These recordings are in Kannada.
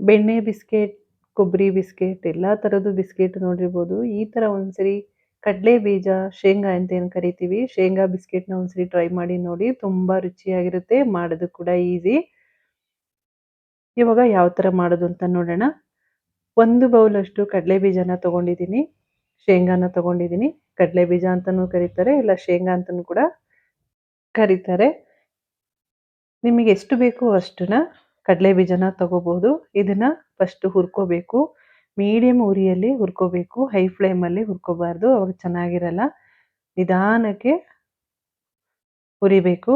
ಬೆಣ್ಣೆ ಬಿಸ್ಕೆಟ್, ಕೊಬ್ಬರಿ ಬಿಸ್ಕೆಟ್ ಎಲ್ಲ ಥರದ್ದು ಬಿಸ್ಕೆಟ್ ನೋಡಿರ್ಬೋದು. ಈ ತರ ಒಂದ್ಸರಿ ಕಡಲೆ ಬೀಜ, ಶೇಂಗಾ ಅಂತ ಏನು ಕರಿತೀವಿ, ಶೇಂಗಾ ಬಿಸ್ಕೆಟ್‌ನ ಒಂದ್ಸರಿ ಟ್ರೈ ಮಾಡಿ ನೋಡಿ. ತುಂಬಾ ರುಚಿಯಾಗಿರುತ್ತೆ. ಮಾಡೋದು ಕೂಡ ಈಸಿ. ಇವಾಗ ಯಾವ ತರ ಮಾಡೋದು ಅಂತ ನೋಡೋಣ. ಒಂದು ಬೌಲ್ ಅಷ್ಟು ಕಡಲೆ ಬೀಜನ ತಗೊಂಡಿದ್ದೀನಿ. ಶೇಂಗಾನ ತಗೊಂಡಿದ್ದೀನಿ. ಕಡಲೆ ಬೀಜ ಅಂತಲೂ ಕರೀತಾರೆ, ಇಲ್ಲ ಶೇಂಗಾ ಅಂತಲೂ ಕೂಡ ಕರೀತಾರೆ. ನಿಮಗೆ ಎಷ್ಟು ಬೇಕೋ ಅಷ್ಟನ್ನ ಕಡ್ಲೆ ಬೀಜನ ತಗೋಬಹುದು. ಇದನ್ನ ಫಸ್ಟ್ ಹುರ್ಕೋಬೇಕು. ಮೀಡಿಯಂ ಉರಿಯಲ್ಲಿ ಹುರ್ಕೋಬೇಕು. ಹೈ ಫ್ಲೇಮಲ್ಲಿ ಹುರ್ಕೋಬಾರ್ದು. ಅವಾಗ ಚೆನ್ನಾಗಿರಲ್ಲ. ನಿಧಾನಕ್ಕೆ ಹುರಿಬೇಕು.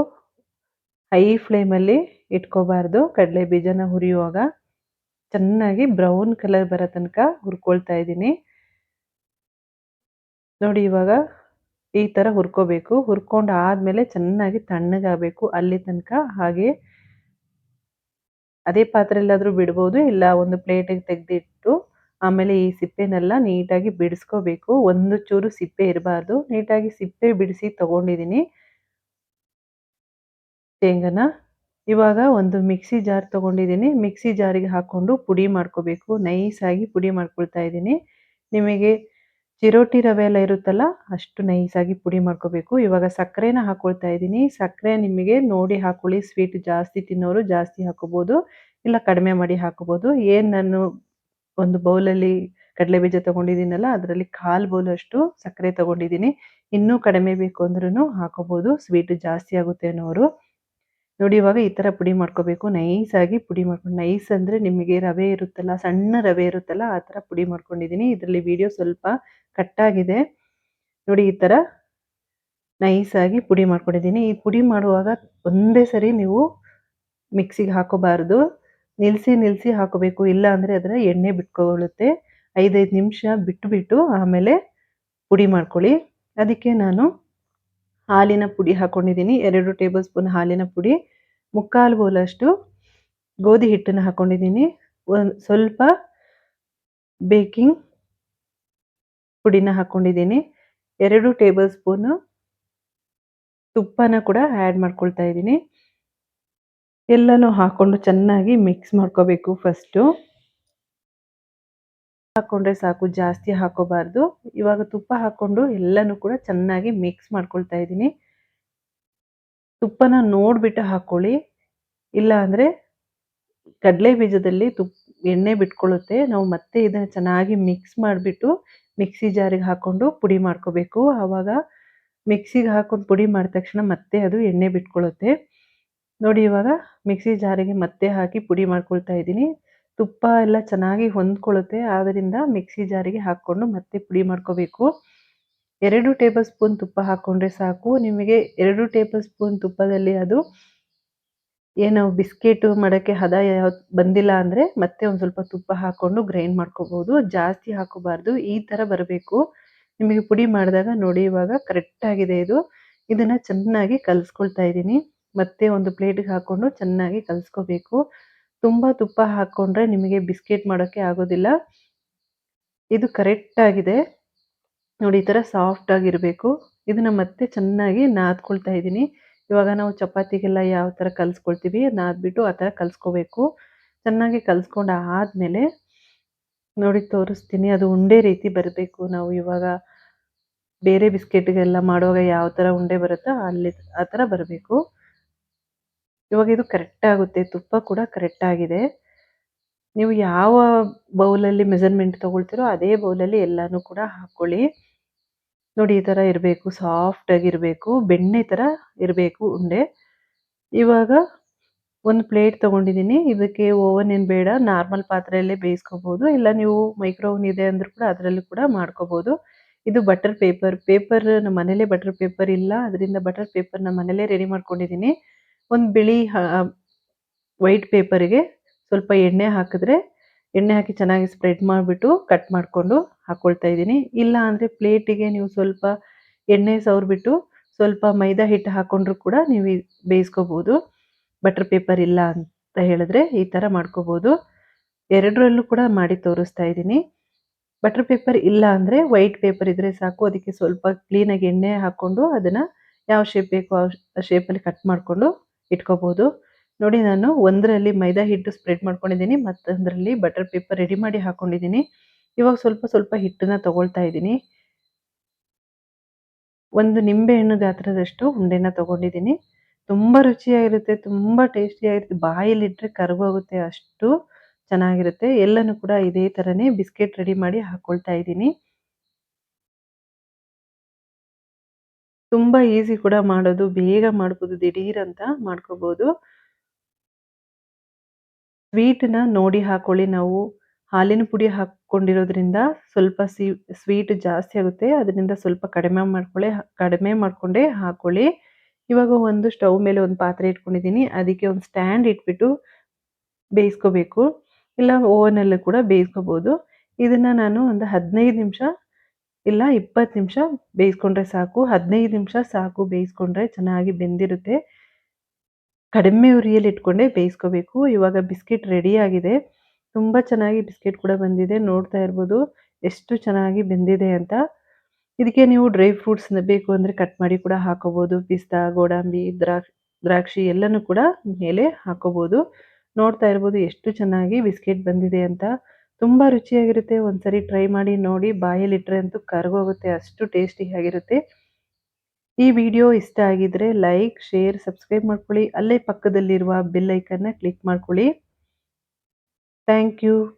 ಹೈ ಫ್ಲೇಮಲ್ಲಿ ಇಟ್ಕೋಬಾರ್ದು. ಕಡಲೆ ಬೀಜನ ಹುರಿಯುವಾಗ ಚೆನ್ನಾಗಿ ಬ್ರೌನ್ ಕಲರ್ ಬರೋ ತನಕ ಹುರ್ಕೊಳ್ತಾ ಇದ್ದೀನಿ. ನೋಡಿ ಇವಾಗ ಈ ತರ ಹುರ್ಕೋಬೇಕು. ಹುರ್ಕೊಂಡು ಆದಮೇಲೆ ಚೆನ್ನಾಗಿ ತಣ್ಣಗಾಗಬೇಕು ಅಲ್ಲಿ ತನಕ. ಹಾಗೆ ಅದೇ ಪಾತ್ರೆಲ್ಲಾದರೂ ಬಿಡ್ಬೋದು. ಇಲ್ಲ ಒಂದು ಪ್ಲೇಟಿಗೆ ತೆಗೆದಿಟ್ಟು ಆಮೇಲೆ ಈ ಸಿಪ್ಪೆನೆಲ್ಲ ನೀಟಾಗಿ ಬಿಡಿಸ್ಕೋಬೇಕು. ಒಂದು ಚೂರು ಸಿಪ್ಪೆ ಇರಬಾರ್ದು. ನೀಟಾಗಿ ಸಿಪ್ಪೆ ಬಿಡಿಸಿ ತಗೊಂಡಿದ್ದೀನಿ. ಶೇಂಗಾನ. ಇವಾಗ ಒಂದು ಮಿಕ್ಸಿ ಜಾರ್ ತಗೊಂಡಿದ್ದೀನಿ. ಮಿಕ್ಸಿ ಜಾರಿಗೆ ಹಾಕೊಂಡು ಪುಡಿ ಮಾಡ್ಕೋಬೇಕು. ನೈಸಾಗಿ ಪುಡಿ ಮಾಡ್ಕೊಳ್ತಾ ಇದ್ದೀನಿ. ನಿಮಗೆ ಚಿರೋಟಿ ರವೆ ಎಲ್ಲ ಇರುತ್ತಲ್ಲ, ಅಷ್ಟು ನೈಸಾಗಿ ಪುಡಿ ಮಾಡ್ಕೋಬೇಕು. ಇವಾಗ ಸಕ್ಕರೆನ ಹಾಕೊಳ್ತಾ ಇದ್ದೀನಿ. ಸಕ್ಕರೆ ನಿಮಗೆ ನೋಡಿ ಹಾಕೊಳ್ಳಿ. ಸ್ವೀಟ್ ಜಾಸ್ತಿ ತಿನ್ನೋರು ಜಾಸ್ತಿ ಹಾಕೋಬೋದು ಇಲ್ಲ ಕಡಿಮೆ ಮಾಡಿ ಹಾಕೋಬೋದು ಏನ್ ನಾನು ಒಂದು ಬೌಲಲ್ಲಿ ಕಡಲೆ ಬೀಜ ತಗೊಂಡಿದ್ದೀನಲ್ಲ, ಅದರಲ್ಲಿ ಕಾಲು ಬೌಲ್ ಅಷ್ಟು ಸಕ್ಕರೆ ತಗೊಂಡಿದ್ದೀನಿ. ಇನ್ನೂ ಕಡಿಮೆ ಬೇಕು ಅಂದ್ರೂ ಹಾಕೋಬೋದು ಸ್ವೀಟ್ ಜಾಸ್ತಿ ಆಗುತ್ತೆ ಅನ್ನೋರು. ನೋಡಿ ಇವಾಗ ಈ ತರ ಪುಡಿ ಮಾಡ್ಕೋಬೇಕು. ನೈಸಾಗಿ ಪುಡಿ ಮಾಡ್ಕೊಂಡು ನೈಸ್ ಅಂದ್ರೆ ನಿಮಗೆ ರವೆ ಇರುತ್ತಲ್ಲ, ಸಣ್ಣ ರವೆ ಇರುತ್ತಲ್ಲ, ಆ ತರ ಪುಡಿ ಮಾಡ್ಕೊಂಡಿದ್ದೀನಿ. ಇದರಲ್ಲಿ ವಿಡಿಯೋ ಸ್ವಲ್ಪ ಕಟ್ ಆಗಿದೆ. ನೋಡಿ ಈ ಥರ ನೈಸಾಗಿ ಪುಡಿ ಮಾಡ್ಕೊಂಡಿದ್ದೀನಿ. ಈ ಪುಡಿ ಮಾಡುವಾಗ ಒಂದೇ ಸರಿ ನೀವು ಮಿಕ್ಸಿಗೆ ಹಾಕೋಬಾರ್ದು. ನಿಲ್ಲಿಸಿ ನಿಲ್ಲಿಸಿ ಹಾಕೋಬೇಕು. ಇಲ್ಲ ಅಂದರೆ ಅದರ ಎಣ್ಣೆ ಬಿಟ್ಕೊಳ್ಳುತ್ತೆ. 5, 5 ನಿಮಿಷ ಬಿಟ್ಟುಬಿಟ್ಟು ಆಮೇಲೆ ಪುಡಿ ಮಾಡ್ಕೊಳ್ಳಿ. ಅದಕ್ಕೆ ನಾನು ಹಾಲಿನ ಪುಡಿ ಹಾಕ್ಕೊಂಡಿದ್ದೀನಿ ಎರಡು ಟೇಬಲ್ ಸ್ಪೂನ್ ಹಾಲಿನ ಪುಡಿ, ಮುಕ್ಕಾಲು ಬೋಲಷ್ಟು ಗೋಧಿ ಹಿಟ್ಟನ್ನು ಹಾಕ್ಕೊಂಡಿದ್ದೀನಿ ಒಂದು ಸ್ವಲ್ಪ ಬೇಕಿಂಗ್ ಪುಡಿನ ಹಾಕೊಂಡಿದ್ದೀನಿ. ಎರಡು ಟೇಬಲ್ ಸ್ಪೂನು ತುಪ್ಪನ ಕೂಡ ಆ್ಯಡ್ ಮಾಡ್ಕೊಳ್ತಾ ಇದ್ದೀನಿ. ಎಲ್ಲನೂ ಹಾಕೊಂಡು ಚೆನ್ನಾಗಿ ಮಿಕ್ಸ್ ಮಾಡ್ಕೋಬೇಕು ಫಸ್ಟು. ಹಾಕೊಂಡ್ರೆ ಸಾಕು, ಜಾಸ್ತಿ ಹಾಕೋಬಾರ್ದು. ಇವಾಗ ತುಪ್ಪ ಹಾಕೊಂಡು ಎಲ್ಲನೂ ಕೂಡ ಚೆನ್ನಾಗಿ ಮಿಕ್ಸ್ ಮಾಡ್ಕೊಳ್ತಾ ಇದ್ದೀನಿ. ತುಪ್ಪನ ನೋಡಿಬಿಟ್ಟು ಹಾಕೊಳ್ಳಿ. ಇಲ್ಲ ಅಂದರೆ ಕಡಲೆ ಬೀಜದಲ್ಲಿ ತುಪ್ಪ ಎಣ್ಣೆ ಬಿಟ್ಕೊಳ್ಳುತ್ತೆ. ನಾವು ಮತ್ತೆ ಇದನ್ನ ಚೆನ್ನಾಗಿ ಮಿಕ್ಸ್ ಮಾಡಿಬಿಟ್ಟು ಮಿಕ್ಸಿ ಜಾರಿಗೆ ಹಾಕ್ಕೊಂಡು ಪುಡಿ ಮಾಡ್ಕೋಬೇಕು. ಆವಾಗ ಮಿಕ್ಸಿಗೆ ಹಾಕೊಂಡು ಪುಡಿ ಮಾಡಿದ ತಕ್ಷಣ ಮತ್ತೆ ಅದು ಎಣ್ಣೆ ಬಿಟ್ಕೊಳ್ಳುತ್ತೆ. ನೋಡಿ ಇವಾಗ ಮಿಕ್ಸಿ ಜಾರಿಗೆ ಮತ್ತೆ ಹಾಕಿ ಪುಡಿ ಮಾಡ್ಕೊಳ್ತಾ ಇದ್ದೀನಿ. ತುಪ್ಪ ಎಲ್ಲ ಚೆನ್ನಾಗಿ ಹೊಂದ್ಕೊಳ್ಳುತ್ತೆ. ಆದ್ದರಿಂದ ಮಿಕ್ಸಿ ಜಾರಿಗೆ ಹಾಕೊಂಡು ಮತ್ತೆ ಪುಡಿ ಮಾಡ್ಕೋಬೇಕು. ಎರಡು ಟೇಬಲ್ ಸ್ಪೂನ್ ತುಪ್ಪ ಹಾಕೊಂಡ್ರೆ ಸಾಕು. ನಿಮಗೆ ಎರಡು ಟೇಬಲ್ ಸ್ಪೂನ್ ತುಪ್ಪದಲ್ಲಿ ಅದು ಏನು ಬಿಸ್ಕೆಟ್ ಮಾಡೋಕ್ಕೆ ಹದ ಯಾವ್ದು ಬಂದಿಲ್ಲ ಅಂದ್ರೆ ಮತ್ತೆ ಒಂದು ಸ್ವಲ್ಪ ತುಪ್ಪ ಹಾಕೊಂಡು ಗ್ರೈಂಡ್ ಮಾಡ್ಕೋಬಹುದು. ಜಾಸ್ತಿ ಹಾಕೋಬಾರ್ದು. ಈ ತರ ಬರಬೇಕು. ನಿಮಗೆ ಪುಡಿ ಮಾಡಿದಾಗ ನೋಡಿ ಇವಾಗ ಕರೆಕ್ಟ್ ಆಗಿದೆ ಇದು. ಇದನ್ನ ಚೆನ್ನಾಗಿ ಕಲಿಸ್ಕೊಳ್ತಾ ಇದ್ದೀನಿ. ಮತ್ತೆ ಒಂದು ಪ್ಲೇಟಿಗೆ ಹಾಕೊಂಡು ಚೆನ್ನಾಗಿ ಕಲಿಸ್ಕೋಬೇಕು. ತುಂಬಾ ತುಪ್ಪ ಹಾಕೊಂಡ್ರೆ ನಿಮಗೆ ಬಿಸ್ಕೆಟ್ ಮಾಡೋಕ್ಕೆ ಆಗೋದಿಲ್ಲ. ಇದು ಕರೆಕ್ಟ್ ಆಗಿದೆ. ನೋಡಿ ಈ ತರ ಸಾಫ್ಟ್ ಇದನ್ನು ಇದನ್ನ ಮತ್ತೆ ಚೆನ್ನಾಗಿ ನಾದ್ಕೊಳ್ತಾ ಇದ್ದೀನಿ. ಇವಾಗ ನಾವು ಚಪಾತಿಗೆಲ್ಲ ಯಾವ ಥರ ಕಲಿಸ್ಕೊಳ್ತೀವಿ ನಾದ್ಬಿಟ್ಟು ಆ ಥರ ಕಲಿಸ್ಕೋಬೇಕು. ಚೆನ್ನಾಗಿ ಕಲಿಸ್ಕೊಂಡು ಆದಮೇಲೆ ನೋಡಿ ತೋರಿಸ್ತೀನಿ. ಅದು ಉಂಡೆ ರೀತಿ ಬರಬೇಕು. ನಾವು ಇವಾಗ ಬೇರೆ ಬಿಸ್ಕೆಟ್‌ಗೆಲ್ಲ ಮಾಡುವಾಗ ಯಾವ ಥರ ಉಂಡೆ ಬರುತ್ತೋ ಅಲ್ಲಿ ಆ ಥರ ಬರಬೇಕು. ಇವಾಗ ಇದು ಕರೆಕ್ಟ್ ಆಗುತ್ತೆ. ತುಪ್ಪ ಕೂಡ ಕರೆಕ್ಟ್ ಆಗಿದೆ. ನೀವು ಯಾವ ಬೌಲಲ್ಲಿ ಮೆಜರ್ಮೆಂಟ್ ತೊಗೊಳ್ತೀರೋ ಅದೇ ಬೌಲಲ್ಲಿ ಎಲ್ಲನೂ ಕೂಡ ಹಾಕೊಳ್ಳಿ. ನೋಡಿ ಈ ಥರ ಇರಬೇಕು. ಸಾಫ್ಟ್ ಆಗಿರಬೇಕು. ಬೆಣ್ಣೆ ಥರ ಇರಬೇಕು ಉಂಡೆ. ಇವಾಗ ಒಂದು ಪ್ಲೇಟ್ ತೊಗೊಂಡಿದ್ದೀನಿ ಇದಕ್ಕೆ ಓವನ್ ಏನು ಬೇಡ. ನಾರ್ಮಲ್ ಪಾತ್ರೆಯಲ್ಲೇ ಬೇಯಿಸ್ಕೋಬೋದು ಇಲ್ಲ ನೀವು ಮೈಕ್ರೋವನ್ ಇದೆ ಅಂದರೂ ಕೂಡ ಅದರಲ್ಲೂ ಕೂಡ ಮಾಡ್ಕೋಬೋದು ಇದು ಬಟರ್ ಪೇಪರ್. ಪೇಪರ್ ನಮ್ಮ ಮನೇಲೇ ಬಟರ್ ಪೇಪರ್ ಇಲ್ಲ. ಅದರಿಂದ ಬಟರ್ ಪೇಪರ್ ನಮ್ಮ ಮನೇಲೇ ರೆಡಿ ಮಾಡ್ಕೊಂಡಿದ್ದೀನಿ. ಒಂದು ಬಿಳಿ ವೈಟ್ ಪೇಪರ್‌ಗೆ ಸ್ವಲ್ಪ ಎಣ್ಣೆ ಹಾಕಿದ್ರೆ, ಎಣ್ಣೆ ಹಾಕಿ ಚೆನ್ನಾಗಿ ಸ್ಪ್ರೆಡ್ ಮಾಡಿಬಿಟ್ಟು ಕಟ್ ಮಾಡಿಕೊಂಡು ಹಾಕೊಳ್ತಾ ಇದ್ದೀನಿ. ಇಲ್ಲ ಅಂದರೆ ಪ್ಲೇಟಿಗೆ ನೀವು ಸ್ವಲ್ಪ ಎಣ್ಣೆ ಸವರ್ಬಿಟ್ಟು ಸ್ವಲ್ಪ ಮೈದಾ ಹಿಟ್ಟು ಹಾಕ್ಕೊಂಡ್ರು ಕೂಡ ನೀವು ಬೇಯಿಸ್ಕೋಬೋದು ಬಟರ್ ಪೇಪರ್ ಇಲ್ಲ ಅಂತ ಹೇಳಿದ್ರೆ ಈ ಥರ ಮಾಡ್ಕೋಬೋದು ಎರಡರಲ್ಲೂ ಕೂಡ ಮಾಡಿ ತೋರಿಸ್ತಾ ಇದ್ದೀನಿ. ಬಟರ್ ಪೇಪರ್ ಇಲ್ಲ ಅಂದರೆ ವೈಟ್ ಪೇಪರ್ ಇದ್ದರೆ ಸಾಕು. ಅದಕ್ಕೆ ಸ್ವಲ್ಪ ಕ್ಲೀನಾಗಿ ಎಣ್ಣೆ ಹಾಕ್ಕೊಂಡು ಅದನ್ನು ಯಾವ ಶೇಪ್ ಬೇಕೋ ಆ ಶೇಪಲ್ಲಿ ಕಟ್ ಮಾಡಿಕೊಂಡು ಇಟ್ಕೋಬೋದು ನೋಡಿ ನಾನು ಒಂದರಲ್ಲಿ ಮೈದಾ ಹಿಟ್ಟು ಸ್ಪ್ರೆಡ್ ಮಾಡ್ಕೊಂಡಿದ್ದೀನಿ ಮತ್ತೊಂದರಲ್ಲಿ ಬಟರ್ ಪೇಪರ್ ರೆಡಿ ಮಾಡಿ ಹಾಕೊಂಡಿದ್ದೀನಿ ಇವಾಗ ಸ್ವಲ್ಪ ಸ್ವಲ್ಪ ಹಿಟ್ಟನ್ನ ತಗೊಳ್ತಾ ಇದ್ದೀನಿ. ಒಂದು ನಿಂಬೆ ಹಣ್ಣು ಗಾತ್ರದಷ್ಟು ಉಂಡೆನ ತಗೊಂಡಿದ್ದೀನಿ. ತುಂಬ ರುಚಿಯಾಗಿರುತ್ತೆ, ತುಂಬ ಟೇಸ್ಟಿಯಾಗಿರುತ್ತೆ. ಬಾಯಲ್ಲಿಟ್ಟರೆ ಕರಗೋಗುತ್ತೆ ಅಷ್ಟು ಚೆನ್ನಾಗಿರುತ್ತೆ. ಎಲ್ಲನೂ ಕೂಡ ಇದೇ ಥರನೇ ಬಿಸ್ಕೆಟ್ ರೆಡಿ ಮಾಡಿ ಹಾಕ್ಕೊಳ್ತಾ ಇದ್ದೀನಿ. ತುಂಬ ಈಸಿ ಕೂಡ ಮಾಡೋದು, ಬೇಗ ಮಾಡ್ಬೋದು ದಿಢೀರಂತ ಮಾಡ್ಕೋಬೋದು. ಸ್ವೀಟನ್ನ ನೋಡಿ ಹಾಕೊಳ್ಳಿ ನಾವು. ಹಾಲಿನ ಪುಡಿ ಹಾಕ್ಕೊಂಡಿರೋದ್ರಿಂದ ಸ್ವಲ್ಪ ಸಿ ಸ್ವೀಟ್ ಜಾಸ್ತಿ ಆಗುತ್ತೆ. ಅದರಿಂದ ಸ್ವಲ್ಪ ಕಡಿಮೆ ಮಾಡ್ಕೊಳ್ಳಿ ಕಡಿಮೆ ಮಾಡಿಕೊಂಡೇ ಹಾಕೊಳ್ಳಿ. ಇವಾಗ ಒಂದು ಸ್ಟವ್ ಮೇಲೆ ಒಂದು ಪಾತ್ರೆ ಇಟ್ಕೊಂಡಿದ್ದೀನಿ. ಅದಕ್ಕೆ ಒಂದು ಸ್ಟ್ಯಾಂಡ್ ಇಟ್ಬಿಟ್ಟು ಬೇಯಿಸ್ಕೋಬೇಕು. ಇಲ್ಲ ಓವನಲ್ಲೂ ಕೂಡ ಬೇಯಿಸ್ಕೋಬೋದು. ಇದನ್ನು ನಾನು ಒಂದು ಹದಿನೈದು ನಿಮಿಷ ಇಲ್ಲ ಇಪ್ಪತ್ತು ನಿಮಿಷ ಬೇಯಿಸ್ಕೊಂಡ್ರೆ ಸಾಕು. ಹದಿನೈದು ನಿಮಿಷ ಸಾಕು ಬೇಯಿಸ್ಕೊಂಡ್ರೆ ಚೆನ್ನಾಗಿ ಬೆಂದಿರುತ್ತೆ. ಕಡಿಮೆ ಉರಿಯಲ್ಲಿ ಇಟ್ಕೊಂಡೇ ಬೇಯಿಸ್ಕೋಬೇಕು. ಇವಾಗ ಬಿಸ್ಕೆಟ್ ರೆಡಿಯಾಗಿದೆ ತುಂಬ ಚೆನ್ನಾಗಿ ಬಿಸ್ಕೆಟ್ ಕೂಡ ಬಂದಿದೆ, ನೋಡ್ತಾ ಇರ್ಬೋದು ಎಷ್ಟು ಚೆನ್ನಾಗಿ ಬೆಂದಿದೆ ಅಂತ. ಇದಕ್ಕೆ ನೀವು ಡ್ರೈ ಫ್ರೂಟ್ಸ್ ಬೇಕು ಅಂದರೆ ಕಟ್ ಮಾಡಿ ಕೂಡ ಹಾಕೋಬೋದು, ಪಿಸ್ತಾ, ಗೋಡಂಬಿ ದ್ರಾಕ್ಷಿ ದ್ರಾಕ್ಷಿ ಎಲ್ಲನೂ ಕೂಡ ಮೇಲೆ ಹಾಕೋಬೋದು. ನೋಡ್ತಾ ಇರ್ಬೋದು ಎಷ್ಟು ಚೆನ್ನಾಗಿ ಬಿಸ್ಕೆಟ್ ಬಂದಿದೆ ಅಂತ. ತುಂಬ ರುಚಿಯಾಗಿರುತ್ತೆ, ಒಂದ್ಸರಿ ಟ್ರೈ ಮಾಡಿ ನೋಡಿ ಬಾಯಲ್ಲಿಟ್ಟರೆ ಅಂತೂ ಕರಗೋಗುತ್ತೆ ಅಷ್ಟು ಟೇಸ್ಟಿಯಾಗಿರುತ್ತೆ ಈ ವಿಡಿಯೋ ಇಷ್ಟ ಆಗಿದ್ರೆ ಲೈಕ್, ಶೇರ್, ಸಬ್ಸ್ಕ್ರೈಬ್ ಮಾಡ್ಕೊಳ್ಳಿ, ಅಲ್ಲೇ ಪಕ್ಕದಲ್ಲಿರುವ ಬೆಲ್ ಐಕನ್ನ ಕ್ಲಿಕ್ ಮಾಡ್ಕೊಳ್ಳಿ. Thank you.